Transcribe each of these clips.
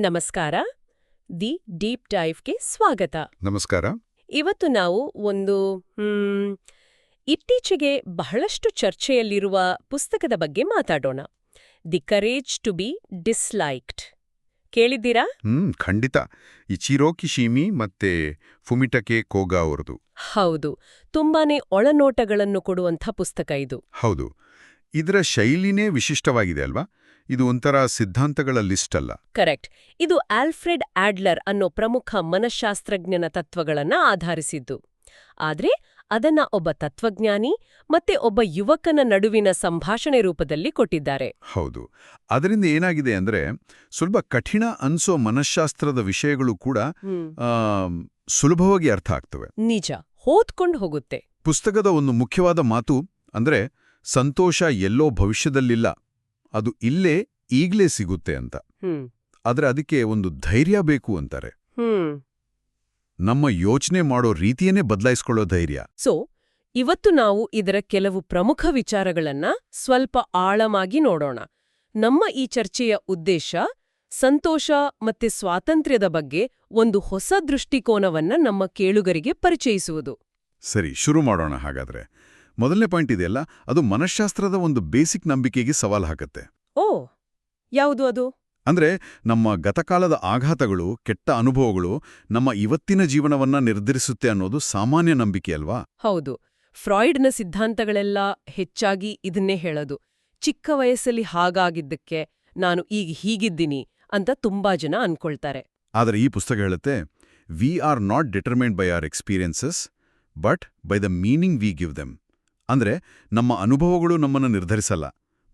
ನಮಸ್ಕಾರ. The deep ಡೈವ್ಗೆ ಸ್ವಾಗತ. ನಮಸ್ಕಾರ. ಇವತ್ತು ನಾವು ಒಂದು ಇತ್ತೀಚೆಗೆ ಬಹಳಷ್ಟು ಚರ್ಚೆಯಲ್ಲಿರುವ ಪುಸ್ತಕದ ಬಗ್ಗೆ ಮಾತಾಡೋಣ. The courage to be disliked. ಕೇಳಿದ್ದೀರಾ? ಹ್ಮ್ ಖಂಡಿತ. ಇಚಿರೋ ಕಿಶಿಮಿ ಮತ್ತೆ ಫುಮಿಟಕೆ ಕೋಗಾ ಅವರದು. ಹೌದು. ತುಂಬಾನೇ ಒಳನೋಟಗಳನ್ನು ಕೊಡುವಂಥ ಪುಸ್ತಕ ಇದು. ಹೌದು. ಇದರ ಶೈಲಿನೇ ವಿಶಿಷ್ಟವಾಗಿದೆ ಅಲ್ವಾ? ಇದು ಒಂಥರ ಸಿದ್ಧಾಂತಗಳ ಲಿಸ್ಟ್ ಅಲ್ಲ. ಕರೆಕ್ಟ್. ಇದು ಆಲ್ಫ್ರೆಡ್ ಆಡ್ಲರ್ ಅನ್ನೋ ಪ್ರಮುಖ ಮನಃಶಾಸ್ತ್ರಜ್ಞನ ತತ್ವಗಳನ್ನ ಆಧರಿಸಿದ್ದು. ಆದ್ರೆ ಅದನ್ನ ಒಬ್ಬ ತತ್ವಜ್ಞಾನಿ ಮತ್ತೆ ಒಬ್ಬ ಯುವಕನ ನಡುವಿನ ಸಂಭಾಷಣೆ ರೂಪದಲ್ಲಿ ಕೊಟ್ಟಿದ್ದಾರೆ. ಹೌದು. ಅದರಿಂದ ಏನಾಗಿದೆ ಅಂದ್ರೆ ಸ್ವಲ್ಪ ಕಠಿಣ ಅನ್ಸೋ ಮನಃಶಾಸ್ತ್ರದ ವಿಷಯಗಳು ಕೂಡ ಸುಲಭವಾಗಿ ಅರ್ಥ ಆಗ್ತವೆ. ನಿಜ. ಹೋದ್ಕೊಂಡು ಹೋಗುತ್ತೆ. ಪುಸ್ತಕದ ಒಂದು ಮುಖ್ಯವಾದ ಮಾತು ಅಂದ್ರೆ ಸಂತೋಷ ಎಲ್ಲೋ ಭವಿಷ್ಯದಲ್ಲಿಲ್ಲ. ಅದು ಇಲ್ಲೇ ಈಗ್ಲೇ ಸಿಗುತ್ತೆ ಅಂತ. ಹ್ಮ್. ಆದ್ರೆ ಅದಕ್ಕೆ ಒಂದು ಧೈರ್ಯ ಬೇಕು ಅಂತಾರೆ. ಹ್ಮ್. ನಮ್ಮ ಯೋಚನೆ ಮಾಡೋ ರೀತಿಯನ್ನೇ ಬದಲಾಯಿಸ್ಕೊಳ್ಳೋ ಧೈರ್ಯ. ಸೊ ಇವತ್ತು ನಾವು ಇದರ ಕೆಲವು ಪ್ರಮುಖ ವಿಚಾರಗಳನ್ನ ಸ್ವಲ್ಪ ಆಳವಾಗಿ ನೋಡೋಣ. ನಮ್ಮ ಈ ಚರ್ಚೆಯ ಉದ್ದೇಶ ಸಂತೋಷ ಮತ್ತೆ ಸ್ವಾತಂತ್ರ್ಯದ ಬಗ್ಗೆ ಒಂದು ಹೊಸ ದೃಷ್ಟಿಕೋನವನ್ನ ನಮ್ಮ ಕೇಳುಗರಿಗೆ ಪರಿಚಯಿಸುವುದು. ಸರಿ ಶುರು ಮಾಡೋಣ ಹಾಗಾದ್ರೆ. ಮೊದಲನೇ ಪಾಯಿಂಟ್ ಇದೆಯಲ್ಲ ಅದು ಮನಃಶಾಸ್ತ್ರದ ಒಂದು ಬೇಸಿಕ್ ನಂಬಿಕೆಗೆ ಸವಾಲು ಹಾಕತ್ತೆ. ಓ ಯಾವುದು ಅದು? ಅಂದ್ರೆ ನಮ್ಮ ಗತಕಾಲದ ಆಘಾತಗಳು ಕೆಟ್ಟ ಅನುಭವಗಳು ನಮ್ಮ ಇವತ್ತಿನ ಜೀವನವನ್ನ ನಿರ್ಧರಿಸುತ್ತೆ ಅನ್ನೋದು ಸಾಮಾನ್ಯ ನಂಬಿಕೆ ಅಲ್ವಾ? ಹೌದು. ಫ್ರಾಯ್ಡ್ನ ಸಿದ್ಧಾಂತಗಳೆಲ್ಲ ಹೆಚ್ಚಾಗಿ ಇದನ್ನೇ ಹೇಳೋದು. ಚಿಕ್ಕ ವಯಸ್ಸಲ್ಲಿ ಹಾಗಾಗಿದ್ದಕ್ಕೆ ನಾನು ಈಗ ಹೀಗಿದ್ದೀನಿ ಅಂತ ತುಂಬಾ ಜನ ಅನ್ಕೊಳ್ತಾರೆ. ಆದರೆ ಈ ಪುಸ್ತಕ ಹೇಳುತ್ತೆ we are not determined by our experiences but by the meaning we give them ಅಂದ್ರೆ ನಮ್ಮ ಅನುಭವಗಳು ನಮ್ಮನ್ನು ನಿರ್ಧರಿಸಲ್ಲ.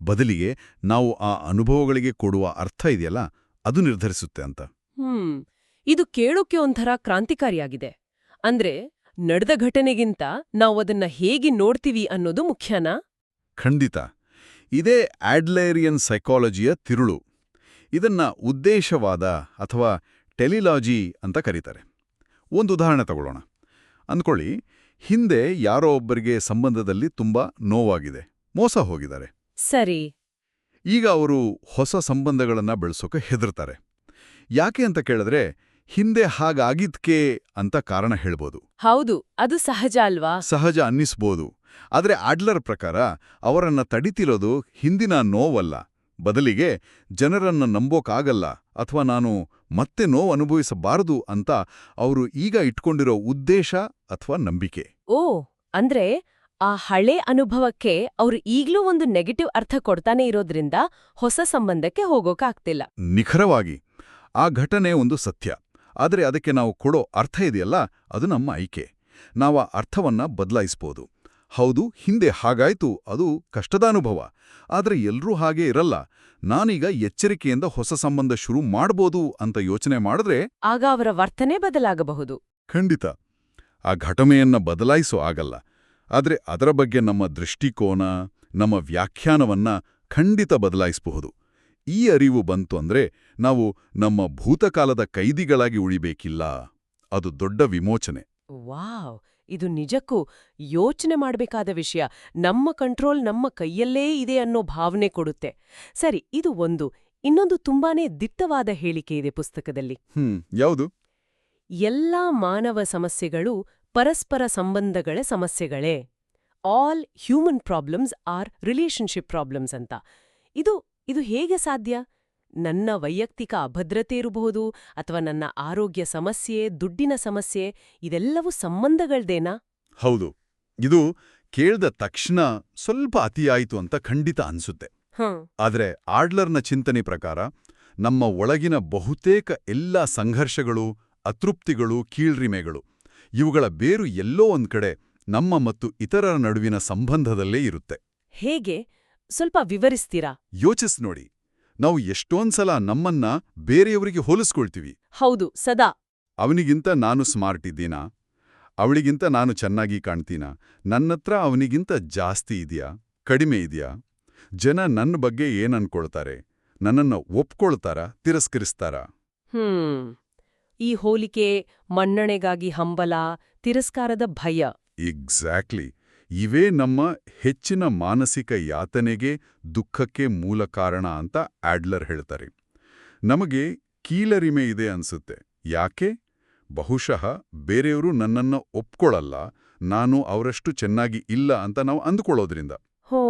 ಬದಲಿಗೆ ನಾವು ಆ ಅನುಭವಗಳಿಗೆ ಕೊಡುವ ಅರ್ಥ ಇದೆಯಲ್ಲ ಅದು ನಿರ್ಧರಿಸುತ್ತೆ ಅಂತ. ಹ್ಮ್. ಇದು ಕೇಳೋಕೆ ಒಂಥರ ಕ್ರಾಂತಿಕಾರಿಯಾಗಿದೆ. ಅಂದ್ರೆ ನಡೆದ ಘಟನೆಗಿಂತ ನಾವು ಅದನ್ನ ಹೇಗೆ ನೋಡ್ತೀವಿ ಅನ್ನೋದು ಮುಖ್ಯನಾ? ಖಂಡಿತ. ಇದೇ ಆಡ್ಲೇರಿಯನ್ ಸೈಕಾಲಜಿಯ ತಿರುಳು. ಇದನ್ನ ಉದ್ದೇಶವಾದ ಅಥವಾ ಟೆಲಿಲಾಜಿ ಅಂತ ಕರೀತಾರೆ. ಒಂದು ಉದಾಹರಣೆ ತಗೊಳ್ಳೋಣ. ಅಂದ್ಕೊಳ್ಳಿ ಹಿಂದೆ ಯಾರೋ ಒಬ್ಬರಿಗೆ ಸಂಬಂಧದಲ್ಲಿ ತುಂಬಾ ನೋವಾಗಿದೆ. ಮೋಸ ಹೋಗಿದ್ದಾರೆ. ಸರಿ. ಈಗ ಅವರು ಹೊಸ ಸಂಬಂಧಗಳನ್ನ ಬೆಳೆಸೋಕೆ ಹೆದರ್ತಾರೆ. ಯಾಕೆ ಅಂತ ಕೇಳಿದ್ರೆ ಹಿಂದೆ ಹಾಗಾಗಿದ್ಕೆ ಅಂತ ಕಾರಣ ಹೇಳ್ಬೋದು. ಹೌದು ಅದು ಸಹಜ ಅಲ್ವಾ? ಸಹಜ ಅನ್ನಿಸ್ಬೋದು. ಆದರೆ ಆಡ್ಲರ್ ಪ್ರಕಾರ ಅವರನ್ನ ತಡಿತಿರೋದು ಹಿಂದಿನ ನೋವಲ್ಲ. ಬದಲಿಗೆ ಜನರನ್ನ ನಂಬೋಕಾಗಲ್ಲ ಅಥವಾ ನಾನು ಮತ್ತೆ ನೋವು ಅನುಭವಿಸಬಾರದು ಅಂತ ಅವರು ಈಗ ಇಟ್ಕೊಂಡಿರೋ ಉದ್ದೇಶ ಅಥವಾ ನಂಬಿಕೆ. ಓ ಅಂದ್ರೆ ಆ ಹಳೆ ಅನುಭವಕ್ಕೆ ಅವರು ಈಗ್ಲೂ ಒಂದು ನೆಗೆಟಿವ್ ಅರ್ಥ ಕೊಡ್ತಾನೆ ಇರೋದ್ರಿಂದ ಹೊಸ ಸಂಬಂಧಕ್ಕೆ ಹೋಗೋಕಾಗ್ತಿಲ್ಲ. ನಿಖರವಾಗಿ ಆ ಘಟನೆ ಒಂದು ಸತ್ಯ. ಆದರೆ ಅದಕ್ಕೆ ನಾವು ಕೊಡೋ ಅರ್ಥ ಇದೆಯಲ್ಲ ಅದು ನಮ್ಮ ಆಯ್ಕೆ. ನಾವು ಆ ಅರ್ಥವನ್ನ ಬದಲಾಯಿಸ್ಬೋದು. ಹೌದು ಹಿಂದೆ ಹಾಗಾಯ್ತು ಅದು ಕಷ್ಟದ ಅನುಭವ ಆದರೆ ಎಲ್ರೂ ಹಾಗೆ ಇರಲ್ಲ. ನಾನೀಗ ಎಚ್ಚರಿಕೆಯಿಂದ ಹೊಸ ಸಂಬಂಧ ಶುರು ಮಾಡ್ಬೋದು ಅಂತ ಯೋಚನೆ ಮಾಡಿದ್ರೆ ಆಗ ಅವರ ವರ್ತನೆ ಬದಲಾಗಬಹುದು. ಖಂಡಿತ. ಆ ಘಟನೆಯನ್ನ ಬದಲಾಯಿಸೋ ಆಗಲ್ಲ. ಆದರೆ ಅದರ ಬಗ್ಗೆ ನಮ್ಮ ದೃಷ್ಟಿಕೋನ ನಮ್ಮ ವ್ಯಾಖ್ಯಾನವನ್ನ ಖಂಡಿತ ಬದಲಾಯಿಸಬಹುದು. ಈ ಅರಿವು ಬಂತು ಅಂದ್ರೆ ನಾವು ನಮ್ಮ ಭೂತಕಾಲದ ಕೈದಿಗಳಾಗಿ ಉಳಿಬೇಕಿಲ್ಲ. ಅದು ದೊಡ್ಡ ವಿಮೋಚನೆ. ವಾವ್! ಇದು ನಿಜಕ್ಕೂ ಯೋಚನೆ ಮಾಡಬೇಕಾದ ವಿಷಯ. ನಮ್ಮ ಕಂಟ್ರೋಲ್ ನಮ್ಮ ಕೈಯಲ್ಲೇ ಇದೆ ಅನ್ನೋ ಭಾವನೆ ಕೊಡುತ್ತೆ. ಸರಿ ಇದು ಒಂದು. ಇನ್ನೊಂದು ತುಂಬಾನೇ ದಿಟ್ಟವಾದ ಹೇಳಿಕೆ ಇದೆ ಪುಸ್ತಕದಲ್ಲಿ. ಹ್ಮ್ ಯಾವುದು? ಎಲ್ಲಾ ಮಾನವ ಸಮಸ್ಯೆಗಳು ಪರಸ್ಪರ ಸಂಬಂಧಗಳ ಸಮಸ್ಯೆಗಳೇ. All human problems are relationship problems ಅಂತ. ಇದು ಇದು ಹೇಗೆ ಸಾಧ್ಯ? ನನ್ನ ವೈಯಕ್ತಿಕ ಅಭದ್ರತೆ ಇರಬಹುದು ಅಥವಾ ನನ್ನ ಆರೋಗ್ಯ ಸಮಸ್ಯೆ ದುಡ್ಡಿನ ಸಮಸ್ಯೆ ಇದೆಲ್ಲವೂ ಸಂಬಂಧಗಳ್ದೇನಾ? ಹೌದು. ಇದು ಕೇಳ್ದ ತಕ್ಷಣ ಸ್ವಲ್ಪ ಅತಿಯಾಯಿತು ಅಂತ ಖಂಡಿತ ಅನ್ಸುತ್ತೆ. ಆದರೆ ಆದ್ರೆ ಆಡ್ಲರ್ನ ಚಿಂತನೆ ಪ್ರಕಾರ ನಮ್ಮ ಒಳಗಿನ ಬಹುತೇಕ ಎಲ್ಲ ಸಂಘರ್ಷಗಳು ಅತೃಪ್ತಿಗಳು ಕೀಳ್ರಿಮೆಗಳು ಇವುಗಳ ಬೇರು ಎಲ್ಲೋ ಒಂದ್ಕಡೆ ನಮ್ಮ ಮತ್ತು ಇತರರ ನಡುವಿನ ಸಂಬಂಧದಲ್ಲೇ ಇರುತ್ತೆ. ಹೇಗೆ? ಸ್ವಲ್ಪ ವಿವರಿಸ್ತೀರಾ? ಯೋಚಿಸ್ ನೋಡಿ. ನಾವು ಎಷ್ಟೊಂದ್ಸಲ ನಮ್ಮನ್ನ ಬೇರೆಯವರಿಗೆ ಹೋಲಿಸ್ಕೊಳ್ತೀವಿ. ಹೌದು ಸದಾ. ಅವನಿಗಿಂತ ನಾನು ಸ್ಮಾರ್ಟ್ ಇದ್ದೀನಾ? ಅವಳಿಗಿಂತ ನಾನು ಚೆನ್ನಾಗಿ ಕಾಣ್ತೀನಾ? ನನ್ನತ್ರ ಅವನಿಗಿಂತ ಜಾಸ್ತಿ ಇದೆಯಾ? ಕಡಿಮೆ ಇದೆಯಾ? ಜನ ನನ್ನ ಬಗ್ಗೆ ಏನನ್ಕೊಳ್ತಾರೆ ನನ್ನನ್ನ ಒಪ್ಕೊಳ್ತಾರ? ತಿರಸ್ಕರಿಸ್ತಾರ? ಹ್ಮ್. ಈ ಹೋಲಿಕೆ ಮನ್ನಣೆಗಾಗಿ ಹಂಬಲ ತಿರಸ್ಕಾರದ ಭಯ. ಎಕ್ಸಾಕ್ಟ್ಲಿ ಇವೇ ನಮ್ಮ ಹೆಚ್ಚಿನ ಮಾನಸಿಕ ಯಾತನೆಗೆ ದುಃಖಕ್ಕೆ ಮೂಲ ಕಾರಣ ಅಂತ ಆಡ್ಲರ್ ಹೇಳ್ತಾರೆ. ನಮಗೆ ಕೀಲರಿಮೆ ಇದೆ ಅನ್ಸುತ್ತೆ. ಯಾಕೆ? ಬಹುಶಃ ಬೇರೆಯವರು ನನ್ನನ್ನ ಒಪ್ಕೊಳ್ಳಲ್ಲ ನಾನು ಅವರಷ್ಟು ಚೆನ್ನಾಗಿ ಇಲ್ಲ ಅಂತ ನಾವು ಅಂದುಕೊಳ್ಳೋದ್ರಿಂದ. ಹೋ